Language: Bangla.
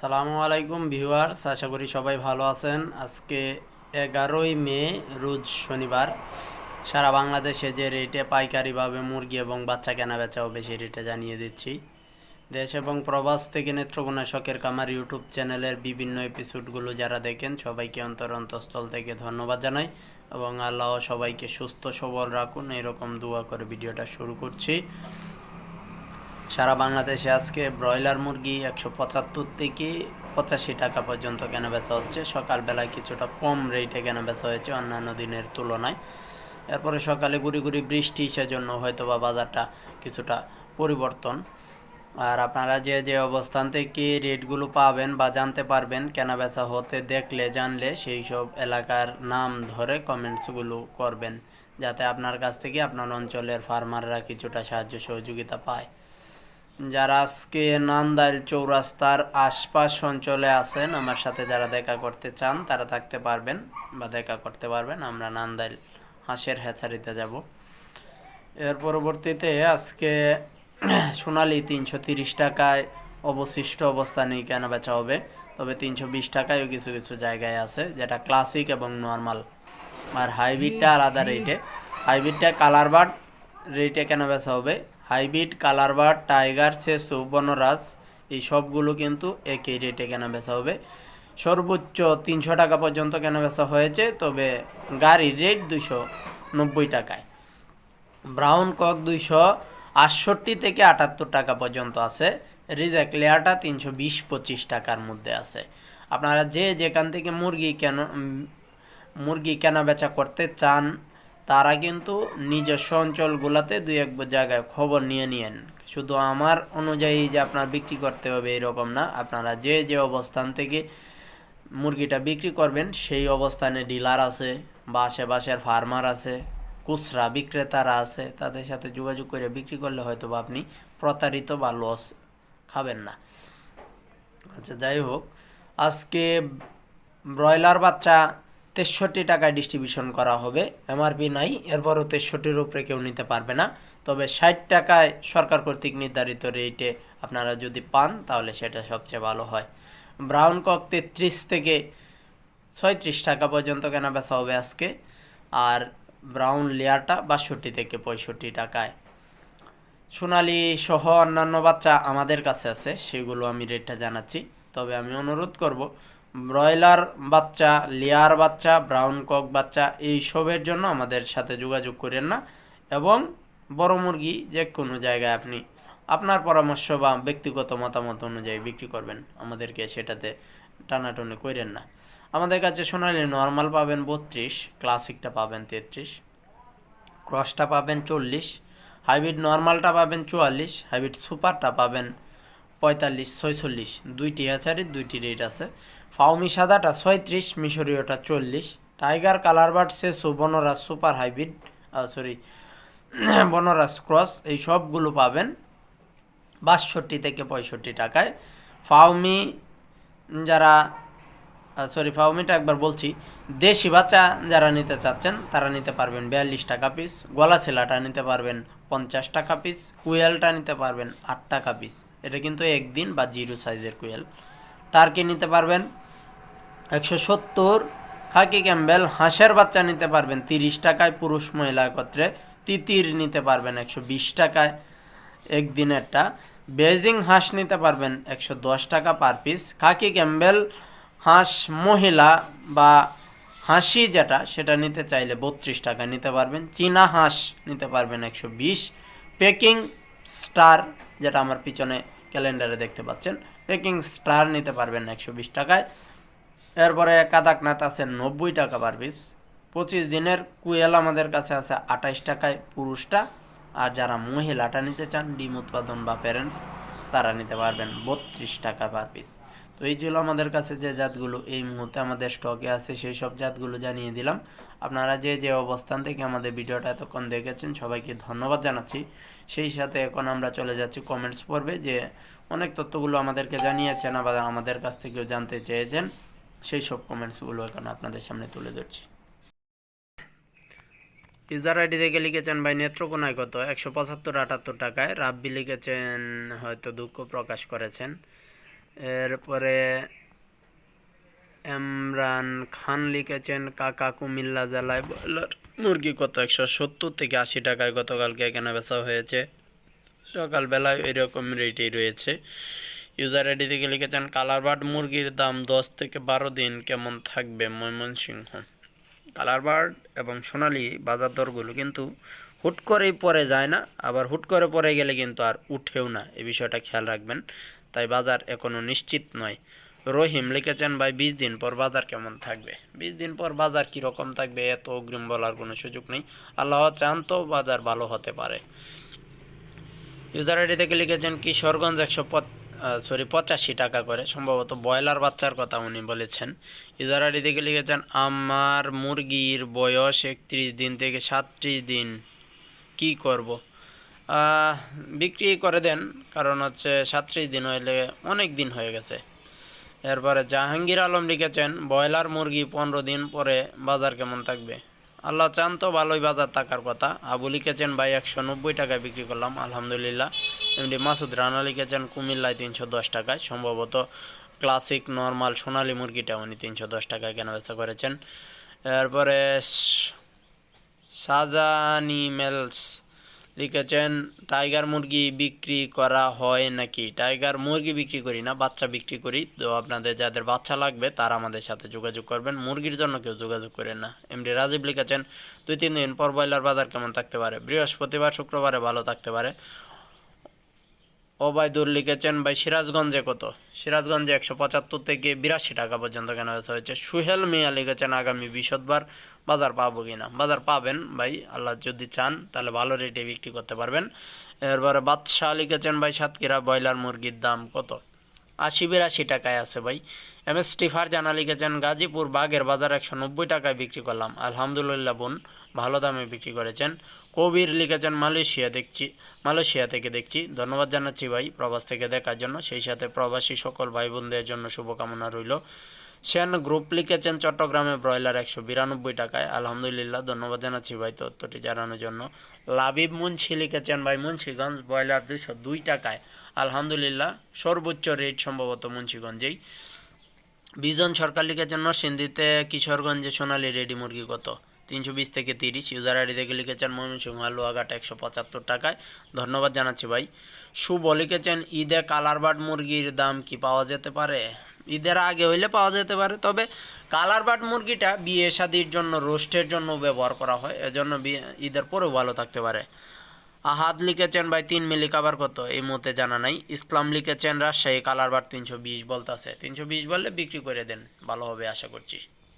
সালামু আলাইকুম ভিউয়ার্স, আশা করি সবাই ভালো আছেন। আজকে এগারোই মে, রোজ শনিবার। সারা বাংলাদেশে যে রেটে পাইকারিভাবে মুরগি এবং বাচ্চা কেনা বেচা বেশি রেটে জানিয়ে দিচ্ছি। দেশ এবং প্রবাস থেকে নেত্রকোনা শখের কামার ইউটিউব চ্যানেলের বিভিন্ন এপিসোডগুলো যারা দেখেন, সবাইকে অন্তর অন্তঃস্থল থেকে ধন্যবাদ জানাই এবং আল্লাহ সবাইকে সুস্থ সবল রাখুন। এরকম দোয়া করে ভিডিওটা শুরু করছি। সারা বাংলাদেশে আজকে ব্রয়লার মুরগি একশো পঁচাত্তর থেকে পঁচাশি টাকা পর্যন্ত কেনা বেচা হচ্ছে। সকালবেলায় কিছুটা কম রেটে কেনা বেচা হয়েছে অন্যান্য দিনের তুলনায়। এরপরে সকালে গুড়ি গুড়ি বৃষ্টি, সেজন্য হয়তো বা বাজারটা কিছুটা পরিবর্তন। আর আপনারা যে যে অবস্থান থেকে রেটগুলো পাবেন বা জানতে পারবেন কেনা বেচা হতে দেখলে, জানলে সেই সব এলাকার নাম ধরে কমেন্টসগুলো করবেন, যাতে আপনার কাছ থেকে আপনার অঞ্চলের ফার্মাররা কিছুটা সাহায্য সহযোগিতা পায়। যারা আজকে নান্দাইল চৌরাস্তার আশপাশ অঞ্চলে আছেন, আমার সাথে যারা দেখা করতে চান, তারা থাকতে পারবেন বা দেখা করতে পারবেন। আমরা নান্দাইল হাঁসের হ্যাচারিতে যাব। এর পরবর্তীতে আজকে সোনালি তিনশো তিরিশ টাকায় অবশিষ্ট অবস্থা অবস্থানেই কেনা বেচা হবে। তবে তিনশো বিশ টাকায়ও কিছু কিছু জায়গায় আছে, যেটা ক্লাসিক এবং নর্মাল। আর হাইব্রিডটা আলাদা রেটে হাইব্রিডটা কালার বার্ড রেটে কেনা বেচা হবে। হাইব্রিড কালার বার্ড টাইগার, সেসু বনরাজ এই সবগুলো কিন্তু একই রেটে কেনা বেচা হবে। সর্বোচ্চ তিনশো টাকা পর্যন্ত কেনা বেচা হয়েছে, তবে গাড়ির রেট দুইশো নব্বই টাকায়। ব্রাউন কক দুইশো আটষট্টি থেকে আটাত্তর টাকা পর্যন্ত আছে রিজেক্ট লেয়ারটা তিনশো বিশ পঁচিশ টাকার মধ্যে আছে। আপনারা যে যেখান থেকে মুরগি কেন মুরগি কেনা বেচা করতে চান তারা কিন্তু নিজস্ব অঞ্চলগুলোতে দুই এক জায়গায় খবর নিয়ে নিয়েন। শুধু আমার অনুযায়ী যে আপনার বিক্রি করতে হবে এরকম না। আপনারা যে যে অবস্থান থেকে মুরগিটা বিক্রি করবেন, সেই অবস্থানে ডিলার আছে বা আশেপাশের ফার্মার আছে, খুচরা বিক্রেতারা আছে, তাদের সাথে যোগাযোগ করে বিক্রি করলে হয়তো বা আপনি প্রতারিত বা লস খাবেন না। আচ্ছা যাই হোক, আজকে ব্রয়লার বাচ্চা তেষট্টি টাকায় ডিস্ট্রিবিউশন করা হবে। এমআরপি নাই, এরপরও তেষট্টির উপরে কেউ নিতে পারবে না। তবে ষাট টাকায় সরকার কর্তৃক নির্ধারিত রেটে আপনারা যদি পান, তাহলে সেটা সবচেয়ে ভালো হয়। ব্রাউন কক তেত্রিশ থেকে ছয়ত্রিশ টাকা পর্যন্ত কেনা বেচা হবে আজকে। আর ব্রাউন লেয়ারটা বাষট্টি থেকে পঁয়ষট্টি টাকায়। সোনালি সহ অন্যান্য বাচ্চা আমাদের কাছে আছে, সেগুলো আমি রেটটা জানাচ্ছি। তবে আমি অনুরোধ করব ব্রয়লার বাচ্চা, লেয়ার বাচ্চা, ব্রাউন কক বাচ্চা এই সবের জন্য আমাদের সাথে যোগাযোগ করেন না এবং বড় মুরগি যে কোনো জায়গায় আপনি আপনার পরামর্শ বা ব্যক্তিগত মতামত অনুযায়ী বিক্রি করবেন, আমাদেরকে সেটাতে টানাটানি করেন না। আমাদের কাছে সোনালি নর্মাল পাবেন বত্রিশ, ক্লাসিকটা পাবেন তেত্রিশ, ক্রসটা পাবেন চল্লিশ, হাইব্রিড নর্মালটা পাবেন চুয়াল্লিশ, হাইব্রিড সুপারটা পাবেন পঁয়তাল্লিশ, ছয়চল্লিশ। দুইটি হ্যাচারির দুইটি রেট আছে। ফাউমি সাদাটা ছয়ত্রিশ, মিশরীয়টা চল্লিশ। টাইগার কালার বার্ড সে Banraj super hybrid sorry, Banraj cross, এই সবগুলো পাবেন বাষট্টি থেকে পঁয়ষট্টি টাকায়। ফাউমি যারা সরি ফাউমিটা একবার বলছি, দেশি বাচ্চা যারা নিতে চাচ্ছেন, তারা নিতে পারবেন বিয়াল্লিশ টাকা পিস গলা ছেলাটা নিতে পারবেন পঞ্চাশ টাকা পিস কুয়েলটা নিতে পারবেন আট টাকা পিস এটা কিন্তু একদিন বা জিরো সাইজের কোয়েল। টার্কি নিতে পারবেন একশো সত্তর, খাকি ক্যাম্বেল, হাঁসের বাচ্চা নিতে পারবেন তিরিশ টাকায়, পুরুষ মহিলা একত্রে তিতির নিতে পারবেন একশো বিশ টাকায় একদিনেরটা। বেজিং হাঁস নিতে পারবেন একশো দশ টাকা পার পিস। খাকি ক্যাম্বেল, হাঁস মহিলা বা হাসি যেটা, সেটা নিতে চাইলে বত্রিশ টাকা নিতে পারবেন। চীনা হাঁস নিতে পারবেন একশো বিশ। পেকিং স্টার, যেটা আমার পিছনে ক্যালেন্ডারে দেখতে পাচ্ছেন। পেকিং স্টার নিতে পারবেন একশো বিশ টাকায়। এরপরে কাদাকনাথ আছে নব্বই টাকা পার পিস পঁচিশ দিনের কুয়েল আমাদের কাছে আছে আঠাইশ টাকায় পুরুষটা। আর যারা মহিলাটা নিতে চান, ডিম উৎপাদন বা প্যারেন্টস তারা নিতে পারবেন বত্রিশ টাকা পার পিস তো এই ছিল আমাদের কাছে যে জাতগুলো এই মুহূর্তে আমাদের স্টকে আছে, সেই সব জাতগুলো জানিয়ে দিলাম। আপনারা যে যে অবস্থান থেকে আমাদের ভিডিওটা এতক্ষণ দেখেছেন, সবাইকে ধন্যবাদ জানাচ্ছি। সেই সাথে এখন আমরা চলে যাচ্ছি কমেন্টস পর্বে, যে অনেক তথ্যগুলো আমাদেরকে জানিয়েছেন, আবার আমাদের কাছ থেকেও জানতে চেয়েছেন। সেই সব কমেন্টসগুলো এখন আপনাদের সামনে তুলে ধরছি। ইউজার আইডি থেকে লিখেছেন, ভাই, নেত্রকোনায় কত? একশো পঁচাত্তর আটাত্তর টাকায়। রাব্বি লিখেছেন, হয়তো দুঃখ প্রকাশ করেছেন। এরপরে এমরান খান লিখেছেন, কাকা কুমিল্লা জেলায় ব্রয়লার মুরগি কত? একশো সত্তর থেকে আশি টাকায় গতকালকে কেনা বেচা হয়েছে। সকালবেলায় এরকম রেটেই রয়েছে। ইউজার আইডি থেকে লিখেছেন কালার বার্ড মুরগির দাম দশ থেকে বারো দিন কেমন থাকবে ময়মনসিংহ? কালার বার্ড এবং সোনালি বাজার দরগুলো কিন্তু হুট করেই পরে যায় না, আবার হুট করে পরে গেলে কিন্তু আর উঠেও না। এই বিষয়টা খেয়াল রাখবেন। তাই বাজার এখনও নিশ্চিত নয়। রহিম লিখেছেন, ভাই, বিশ দিন পর বাজার কেমন থাকবে? বিশ দিন পর বাজার কীরকম থাকবে, এত অগ্রিম বলার কোনো সুযোগ নেই। আল্লাহ চান তো বাজার ভালো হতে পারে। ইউজার আইডি থেকে লিখেছেন, কিশোরগঞ্জ একশো সরি, পঁচাশি টাকা করে। সম্ভবত ব্রয়লার বাচ্চার কথা উনি বলেছেন। ইউজার আইডি থেকে লিখেছেন, আমার মুরগির বয়স একত্রিশ দিন থেকে সাতত্রিশ দিন, কি করব? বিক্রি করে দেন, কারণ হচ্ছে সাতত্রিশ দিন হইলে অনেক দিন হয়ে গেছে। এরপরে জাহাঙ্গীর আলম লিখেছেন, ব্রয়লার মুরগি পনেরো দিন পরে বাজার কেমন থাকবে? আল্লাহ চান তো ভালোই বাজার থাকার কথা। আবু লিখেছেন, ভাই, একশো নব্বই টাকায় বিক্রি করলাম, আলহামদুলিল্লাহ। এমনি মাসুদ রানা লিখেছেন, কুমিল্লায় তিনশো দশ টাকায়। সম্ভবত ক্লাসিক, নর্মাল, সোনালী মুরগিটা উনি তিনশো দশ টাকায় কেনাবেচা করেছেন। এরপরে স- শাহজানি মেলস লিখেছেন, টাইগার মুরগি বিক্রি করা হয় নাকি? টাইগার মুরগি বিক্রি করি না, বাচ্চা বিক্রি করি। তো আপনাদের যাদের বাচ্চা লাগবে, তারা আমাদের সাথে যোগাযোগ করবেন। মুরগির জন্য কেউ যোগাযোগ করেন না। এমডি রাজীব লিখেছেন, দুই, তিন দিন পর ব্রয়লার বাজার কেমন থাকতে পারে? বৃহস্পতিবার, শুক্রবারে ভালো থাকতে পারে। ওবায়দুর লিখেছেন, ভাই, সিরাজগঞ্জে কত? সিরাজগঞ্জে একশো পঁচাত্তর থেকে বিরাশি টাকা পর্যন্ত কেনা বেচা হয়েছে। সুহেল মিয়া লিখেছেন, আগামী বৃহস্পতিবার বাজার পাবো কিনা? বাজার পাবেন, ভাই, আল্লাহ যদি চান, তাহলে ভালো রেটে বিক্রি করতে পারবেন। এরপরে বাদশাহ লিখেছেন, ভাই, সাতক্ষীরা ব্রয়লার মুরগির দাম কত? আশি বিরাশি টাকায় আছে, ভাই। এম এস স্টিফার জানা লিখেছেন, গাজীপুর বাগের বাজার একশো নব্বই টাকায় বিক্রি করলাম। আলহামদুলিল্লাহ বোন, ভালো দামে বিক্রি করেছেন। কবির লিখেছেন, মালয়েশিয়া দেখছি, মালয়েশিয়া থেকে দেখছি। ধন্যবাদ জানাচ্ছি ভাই, প্রবাস থেকে দেখার জন্য। সেই সাথে প্রবাসী সকল ভাই বোনদের জন্য শুভকামনা রইল। সেন গ্রুপ লিখেছেন, চট্টগ্রামে ব্রয়লার একশো বিরানব্বই টাকায়। আলহামদুলিল্লাহ, ধন্যবাদ জানাচ্ছি ভাই তথ্যটি জানানোর জন্য। লাবিব মুন্সি লিখেছেন, ভাই, মুন্সিগঞ্জ ব্রয়লার দুইশো দুই টাকায়। আলহামদুলিল্লাহ, সর্বোচ্চ রেট সম্ভবত মুন্সিগঞ্জেই। বিজন সরকার লিখেছেন, নরসিংদীতে কিশোরগঞ্জে সোনালি রেডি মুরগি কত? তিনশো বিশ থেকে তিরিশ। ইউজার আইডি থেকে লিখেছেন, ময়মনসিংহ লোয়াঘাট একশো পঁচাত্তর টাকায়। ধন্যবাদ জানাচ্ছি ভাই। শুভ লিখেছেন, ঈদে কালারবার্ড মুরগির দাম কি পাওয়া যেতে পারে? ঈদের আগে হইলে পাওয়া যেতে পারে, তবে কালারবার্ড মুরগিটা বিয়ে শাদির জন্য, রোস্টের জন্য ব্যবহার করা হয়। এজন্য বিয়ে, ঈদের পরেও ভালো থাকতে পারে। আহাদ লিখেছেন, ভাই, তিন মিলি কাবার কত? এই মতে জানা নাই। ইসলাম লিখেছেন, রাজশাহী কালারবার তিনশো বিশ বলতাছে। তিনশো বিশ বললে বিক্রি করে দেন। ভালো হবে, আশা করছি।